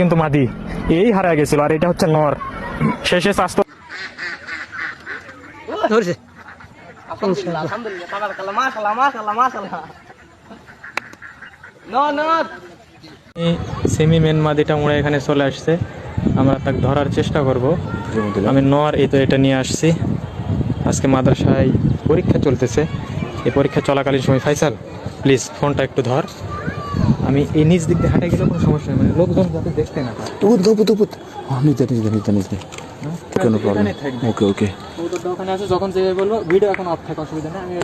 কিন্তু মাদি এই হারা গেছিল আর এটা হচ্ছে নর। শেষে স্বাস্থ্য ধরছে। সেমি মেন মাদিটা মুড়ে এখানে চলে আসছে। আমরা তাকে ধরার চেষ্টা করব। আমি নর এই তো এটা নিয়ে আসছি। আজকে মাদ্রাসায় পরীক্ষা চলতেছে। এই পরীক্ষা চলাকালীন সময় ফাইসাল প্লিজ ফোনটা একটু ধর। আমি এই নিজ দিক দিয়ে হাঁটে গেলে কোনো সমস্যা নেই মানে লোকজন যাতে দেখতে না পায়। তুপুত তুপুত তুপুত নিতে নিতে নিতে নিতে কোনো প্রবলেম ওকে ওকে ওখানে আছে যখন যে বলব ভিডিও এখন অফ থাকে অসুবিধা নেই আমি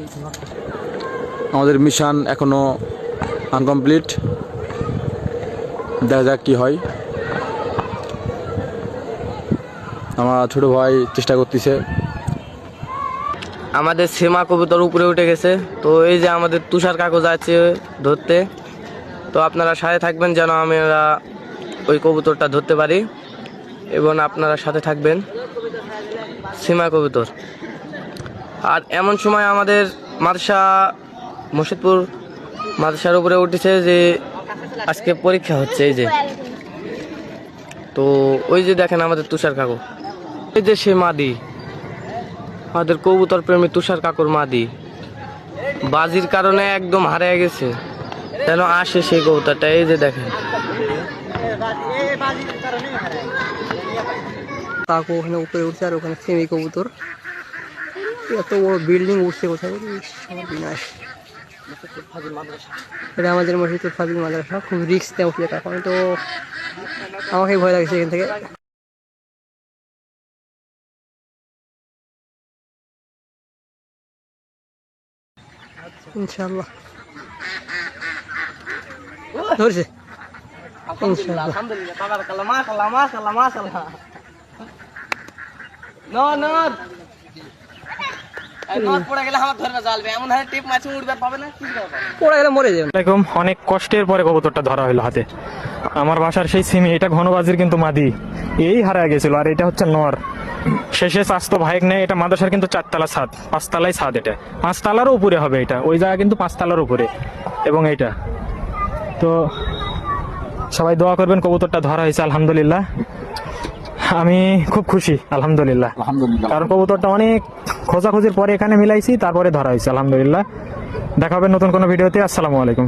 আমাদের মিশন এখনও আনকমপ্লিট দেখা যাক কি হয়। আমার ছোট ভাই চেষ্টা করতেছে। আমাদের সীমা কবুতর উপরে উঠে গেছে। তো এই যে আমাদের তুষার কাগজ আছে ধরতে। তো আপনারা সাথে থাকবেন যেন আমরা ওই কবুতরটা ধরতে পারি এবং আপনারা সাথে থাকবেন সীমা কবুতর। আর এমন সময় আমাদের মাদ্রাসা মুর্শিদপুর মাদ্রাসার উপরে উঠেছে যে আজকে পরীক্ষা হচ্ছে, এই যে। তো ওই যে দেখেন আমাদের তুষার কাকু। এই যে সে মাদি। আমাদের কবুতর প্রেমী তুষার কাকুর মাদি। বাজির কারণে একদম হারিয়ে গেছে। যেন আসে সেই কবুতরটা? এই যে দেখেন। কাকু ওখানে উপরে উঠছে আর ওখানে সেমি কবুতর। এত বড় বিল্ডিং উঠছে কোথায়? বিনাশ। এটা আমাদের মসজিদুল ফাজিল মাদ্রাসা। খুব রিস্ক দেওয়া উঠলে এখন তো আমাকে ভয় লাগছে এখান থেকে। ইনশাল্লাহ ধরছে। ইনশাল্লাহ আলহামদুলিল্লাহ। তাবারাকাল্লাহ মাশাআল্লাহ মাশাআল্লাহ মাশাআল্লাহ নো নো এই নদ পড়ে গেলে আমার ধরবে জ্বালবে। এমন হারে টিপ মাছি উড়বে পাবে না? কি করবে? পড়ে গেলে মরে যাবে। আসসালামাইকুম অনেক কষ্টের পরে কবুতরটা ধরা হলো হাতে। আমার বাসার সেই সিমি এটা ঘনবাজির কিন্তু মাদি। এই হারা গেছিল আর এটা হচ্ছে নর। শেষে স্বাস্থ্য ভাইক নেই এটা মাদ্রাসার কিন্তু চারতলা ছাদ পাঁচতলায় ছাদ এটা। পাঁচতলারও উপরে হবে এটা ওই জায়গা কিন্তু পাঁচতলার উপরে। এবং এইটা। তো সবাই দোয়া করবেন কবুতরটা ধরা হয়েছে আলহামদুলিল্লাহ। আমি খুব খুশি আলহামদুলিল্লাহ। কারণ কবুতরটা অনেক খোঁজাখুঁজির পরে এখানে মিলাইছি তারপরে ধরা হয়েছে আলহামদুলিল্লাহ। দেখা হবে নতুন কোনো ভিডিওতে আসসালামু আলাইকুম।